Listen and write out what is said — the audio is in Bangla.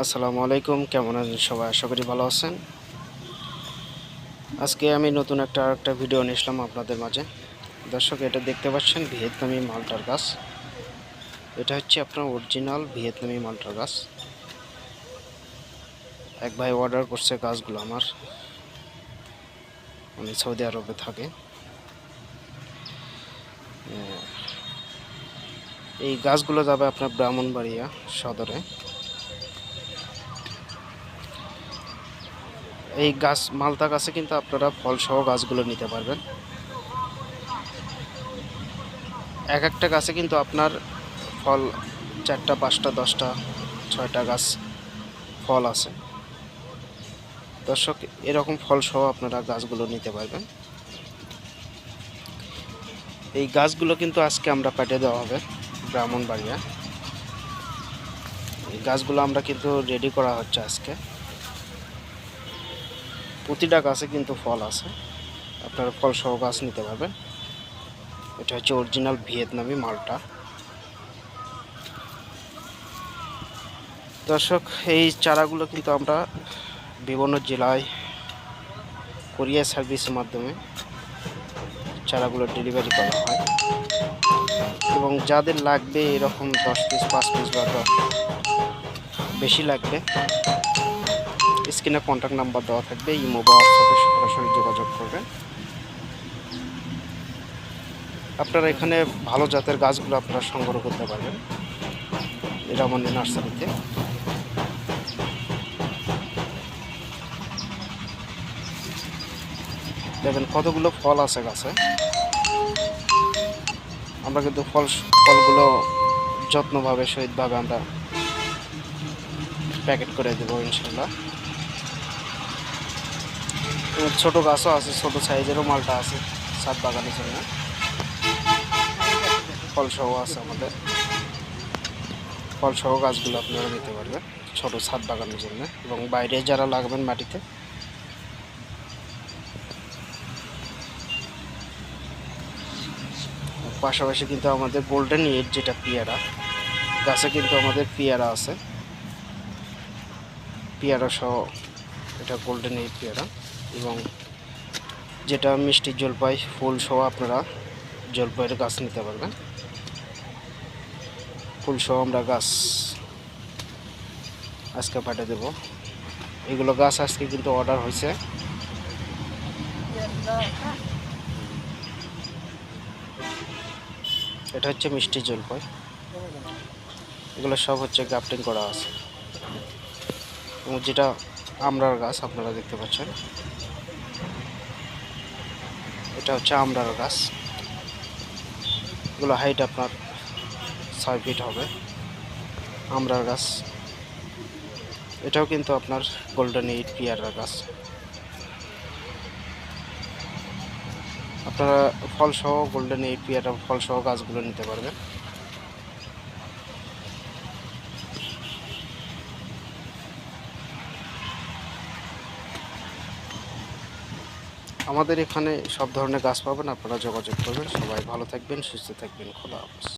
আসসালামু আলাইকুম, কেমন আছেন সবাই? আশা করি ভালো আছেন। আজকে আমি নতুন একটা আরেকটা ভিডিও নিয়ে আপনাদের মাঝে। দর্শক, এটা দেখতে পাচ্ছেন ভিয়েতনামি মালটার গাছ। এটা হচ্ছে আপনার অরিজিনাল ভিয়েতনামি মালটার গাছ। এক ভাই অর্ডার করছে গাছগুলো আমার। উনি সৌদি আরবে থাকে। এই গাছগুলো যাবে আপনার ব্রাহ্মণবাড়িয়া সদরে। এই গাছ মালতা গাছে কিন্তু আপনারা ফলসহ গাছগুলো নিতে পারবেন। এক একটা গাছে কিন্তু আপনার ফল চারটা, পাঁচটা, দশটা, ছয়টা গাছ ফল আছে। দর্শক, এরকম ফলসহ আপনারা গাছগুলো নিতে পারবেন। এই গাছগুলো কিন্তু আজকে আমরা পাঠিয়ে দেওয়া হবে ব্রাহ্মণবাড়িয়া। এই গাছগুলো আমরা কিন্তু রেডি করা হচ্ছে আজকে। প্রতিটা গাছে কিন্তু ফল আছে। আপনারা ফল সহ গাছ নিতে পারবেন। এটা হচ্ছে অরিজিনাল ভিয়েতনামি মালটা। দর্শক, এই চারাগুলো কিন্তু আমরা বিভিন্ন জেলায় কোরিয়ার সার্ভিসের মাধ্যমে চারাগুলো ডেলিভারি করা হয়। এবং যাদের লাগবে এরকম দশ পিস পাঁচ পিস বা বেশি লাগবে স্ক্রিনে কন্ট্যাক্ট নাম্বার দেওয়া থাকবে, ইমো বা হোয়াটসঅ্যাপে সরাসরি যোগাযোগ করবেন। আপনারা এখানে ভালো জাতের গাছগুলো আপনারা সংগ্রহ করতে পারবেন। এরামনি নার্সারিতে। দেখেন কতগুলো ফল আছে গাছে। আমরা কিন্তু ফল, ফলগুলো যত্নভাবে, সহিতভাবে আমরা প্যাকেট করে দেবো ইনশাল্লাহ ছোট গাছও আছে, ছোট সাইজেরও মালটা আছে সাত বাগানের জন্য। ফলসহ আছে আমাদের। ফলসহ গাছগুলো আপনারা নিতে পারবেন ছোট ছাদ বাগানের জন্য এবং বাইরে যারা লাগবেন মাটিতে। পাশাপাশি কিন্তু আমাদের গোল্ডেন ইট যেটা পেয়ারা, গাছে কিন্তু আমাদের পেয়ারা আছে। পেয়ারা সহ এটা গোল্ডেন এই পেয়ারা। এবং যেটা মিষ্টি জলপাই, ফুল সহ আপনারা জলপাইয়ের গাছ নিতে পারবেন। ফুল সহ আমরা গাছ আজকে পাঠিয়ে দেবো। এগুলো গাছ আজকে কিন্তু অর্ডার হয়েছে। এটা হচ্ছে মিষ্টি জলপাই। এগুলো সব হচ্ছে গ্রাফটিং করা আছে। এবং যেটা আমড়ার গাছ, আপনারা দেখতে পাচ্ছেন। এটা হচ্ছে আমড়ার গাছ। এগুলো হাইট আপনার ছয় ফিট হবে। আমরার গাছ। এটাও কিন্তু আপনার গোল্ডেন এইট পিয়ারার গাছ। আপনারা ফলসহ গোল্ডেন এইট পিয়ারা ফলসহ গাছগুলো নিতে পারবেন। আমাদের এখানে সব ধরনের গাছ পাবেন, আপনারা যোগাযোগ করবেন। সবাই ভালো থাকবেন, সুস্থ থাকবেন। খোলা হাফেজ।